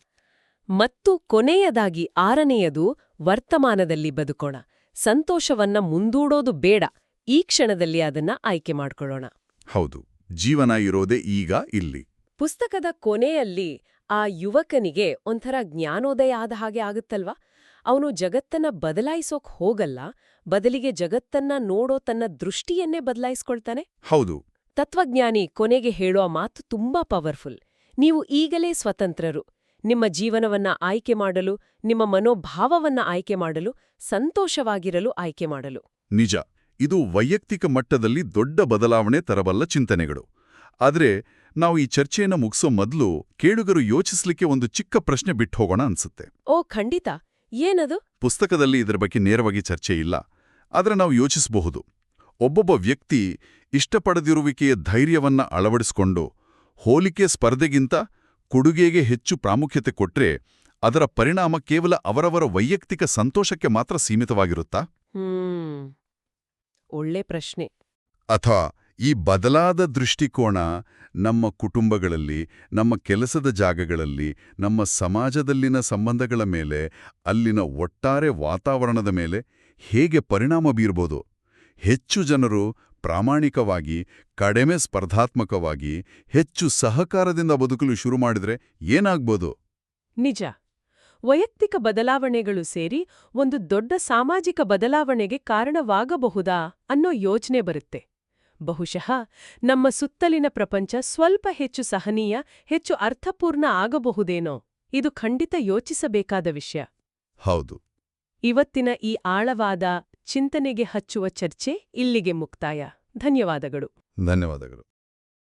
ಮತ್ತು ಕೊನೆಯದಾಗಿ ಆರನೆಯದು ವರ್ತಮಾನದಲ್ಲಿ ಬದುಕೋಣ. ಸಂತೋಷವನ್ನ ಮುಂದೂಡೋದು ಬೇಡ. ಈ ಕ್ಷಣದಲ್ಲಿ ಅದನ್ನ ಆಯ್ಕೆ ಮಾಡ್ಕೊಳ್ಳೋಣ. ಹೌದು. ಜೀವನ ಇರೋದೇ ಈಗ ಇಲ್ಲಿ. ಪುಸ್ತಕದ ಕೊನೆಯಲ್ಲಿ ಆ ಯುವಕನಿಗೆ ಒಂಥರ ಜ್ಞಾನೋದಯ ಆದ ಹಾಗೆ ಆಗುತ್ತಲ್ವಾ? ಅವನು ಜಗತ್ತನ್ನ ಬದಲಾಯಿಸೋಕ್ ಹೋಗಲ್ಲ ಬದಲಿಗೆ ಜಗತ್ತನ್ನ ನೋಡೋ ತನ್ನ ದೃಷ್ಟಿಯನ್ನೇ ಬದಲಾಯಿಸ್ಕೊಳ್ತಾನೆ? ಹೌದು. ತತ್ವಜ್ಞಾನಿ ಕೊನೆಗೆ ಹೇಳುವ ಮಾತು ತುಂಬಾ ಪವರ್ಫುಲ್. ನೀವು ಈಗಲೇ ಸ್ವತಂತ್ರರು. ನಿಮ್ಮ ಜೀವನವನ್ನ ಆಯ್ಕೆ ಮಾಡಲು ನಿಮ್ಮ ಮನೋಭಾವವನ್ನ ಆಯ್ಕೆ ಮಾಡಲು ಸಂತೋಷವಾಗಿರಲು ಆಯ್ಕೆ ಮಾಡಲು. ನಿಜ. ಇದು ವೈಯಕ್ತಿಕ ಮಟ್ಟದಲ್ಲಿ ದೊಡ್ಡ ಬದಲಾವಣೆ ತರಬಲ್ಲ ಚಿಂತನೆಗಳು. ಆದರೆ ನಾವು ಈ ಚರ್ಚೆಯನ್ನು ಮುಗಿಸೋ ಮೊದಲು ಕೇಳುಗರು ಯೋಚಿಸ್ಲಿಕ್ಕೆ ಒಂದು ಚಿಕ್ಕ ಪ್ರಶ್ನೆ ಬಿಟ್ಟು ಹೋಗೋಣ ಅನ್ಸುತ್ತೆ. ಓ ಖಂಡಿತ. ಏನದು? ಪುಸ್ತಕದಲ್ಲಿ ಇದರ ಬಗ್ಗೆ ನೇರವಾಗಿ ಚರ್ಚೆ ಇಲ್ಲ. ಆದರೆ ನಾವು ಯೋಚಿಸಬಹುದು. ಒಬ್ಬೊಬ್ಬ ವ್ಯಕ್ತಿ ಇಷ್ಟಪಡದಿರುವಿಕೆಯ ಧೈರ್ಯವನ್ನ ಅಳವಡಿಸಿಕೊಂಡು ಹೋಲಿಕೆ ಸ್ಪರ್ಧೆಗಿಂತ ಕೊಡುಗೆಗೆ ಹೆಚ್ಚು ಪ್ರಾಮುಖ್ಯತೆ ಕೊಟ್ರೆ ಅದರ ಪರಿಣಾಮ ಕೇವಲ ಅವರವರ ವೈಯಕ್ತಿಕ ಸಂತೋಷಕ್ಕೆ ಮಾತ್ರ ಸೀಮಿತವಾಗಿರುತ್ತಾ? ಒಳ್ಳೆ ಪ್ರಶ್ನೆ. ಅಥವಾ ಈ ಬದಲಾದ ದೃಷ್ಟಿಕೋನ ನಮ್ಮ ಕುಟುಂಬಗಳಲ್ಲಿ ನಮ್ಮ ಕೆಲಸದ ಜಾಗಗಳಲ್ಲಿ ನಮ್ಮ ಸಮಾಜದಲ್ಲಿನ ಸಂಬಂಧಗಳ ಮೇಲೆ ಅಲ್ಲಿನ ಒಟ್ಟಾರೆ ವಾತಾವರಣದ ಮೇಲೆ ಹೇಗೆ ಪರಿಣಾಮ ಬೀರ್ಬೋದು? ಹೆಚ್ಚು ಜನರು ಪ್ರಾಮಾಣಿಕವಾಗಿ ಕಡಿಮೆ ಸ್ಪರ್ಧಾತ್ಮಕವಾಗಿ ಹೆಚ್ಚು ಸಹಕಾರದಿಂದ ಬದುಕಲು ಶುರು ಮಾಡಿದರೆ ಏನಾಗ್ಬೋದು? ನಿಜ. ವೈಯಕ್ತಿಕ ಬದಲಾವಣೆಗಳು ಸೇರಿ ಒಂದು ದೊಡ್ಡ ಸಾಮಾಜಿಕ ಬದಲಾವಣೆಗೆ ಕಾರಣವಾಗಬಹುದಾ ಅನ್ನೋ ಯೋಚನೆ ಬರುತ್ತೆ. ಬಹುಶಃ ನಮ್ಮ ಸುತ್ತಲಿನ ಪ್ರಪಂಚ ಸ್ವಲ್ಪ ಹೆಚ್ಚು ಸಹನೀಯ ಹೆಚ್ಚು ಅರ್ಥಪೂರ್ಣ ಆಗಬಹುದೇನೋ? ಇದು ಖಂಡಿತ ಯೋಚಿಸಬೇಕಾದ ವಿಷಯ. ಹೌದು. ಇವತ್ತಿನ ಈ ಆಳವಾದ ಚಿಂತನೆಗೆ ಹಚ್ಚುವ ಚರ್ಚೆ ಇಲ್ಲಿಗೆ ಮುಕ್ತಾಯ. ಧನ್ಯವಾದಗಳು. ಧನ್ಯವಾದಗಳು.